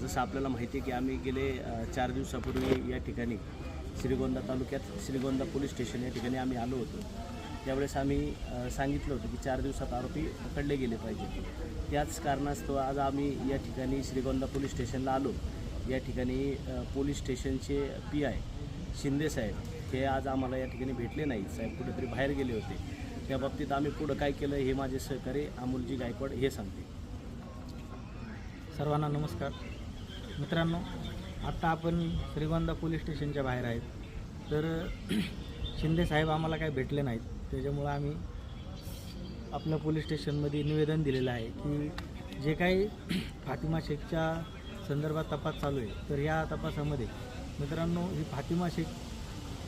जसं आपल्याला माहिती आहे की आम्ही गेले चार दिवसापूर्वी या ठिकाणी श्रीगोंदा तालुक्यात श्रीगोंदा पोलीस स्टेशन या ठिकाणी आम्ही आलो होतो. त्यावेळेस आम्ही सांगितलं होतं की चार दिवसात आरोपी पकडले गेले पाहिजे. त्याच कारणास्तव आज आम्ही या ठिकाणी श्रीगोंदा पोलीस स्टेशनला आलो. या ठिकाणी पोलीस स्टेशनचे पी आय शिंदे साहेब हे आज आम्हाला या ठिकाणी भेटले नाही साहेब कुठेतरी बाहेर गेले होते. त्या बाबतीत आम्ही पुढं काय केलं हे माझे सहकारी अमोलजी गायकवाड हे सांगते सर्वांना नमस्कार. मित्रांनो आत्ता आपण श्रीगोंदा पोलीस स्टेशनच्या बाहेर आहेत. तर शिंदे साहेब आम्हाला काही भेटले नाहीत. त्याच्यामुळं आम्ही आपल्या पोलीस स्टेशनमध्ये निवेदन दिलेलं आहे की जे काही फातिमा शेखच्या संदर्भात तपास चालू आहे तर या तपासामध्ये मित्रांनो ही फातिमा शेख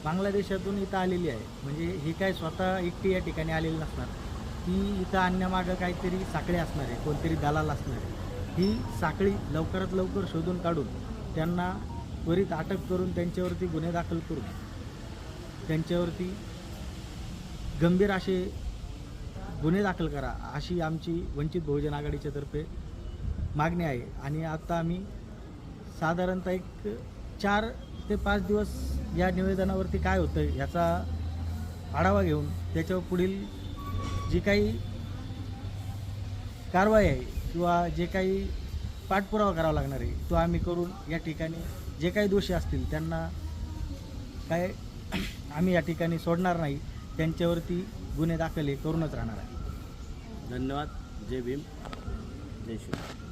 बांगलादेशातून इथं आलेली आहे. म्हणजे ही काय स्वतः एकटी या ठिकाणी आलेली नसणार. ती इथं आणण्यामागं काहीतरी साखळी असणार आहे कोणतरी दलाल असणार आहे. ही साखळी लवकरात लवकर शोधून काढून त्यांना त्वरित अटक करून त्यांच्यावरती गुन्हे दाखल करून त्यांच्यावरती गंभीर असे गुन्हे दाखल करा अशी आमची वंचित बहुजन आघाडीच्या तर्फे मागणी आहे. आणि आत्ता आम्ही साधारणतः एक चार ते पाच दिवस या निवेदनावरती काय होतं याचा आढावा घेऊन त्याच्यावर पुढील जी काही कारवाई आहे किंवा जे काही पाठपुरावा करावा लागणार आहे तो आम्ही करून या ठिकाणी जे काही दोषी असतील त्यांना काय आम्ही या ठिकाणी सोडणार नाही त्यांच्यावरती गुन्हे दाखल हे करूनच राहणार आहे. धन्यवाद. जय भीम. जय शिव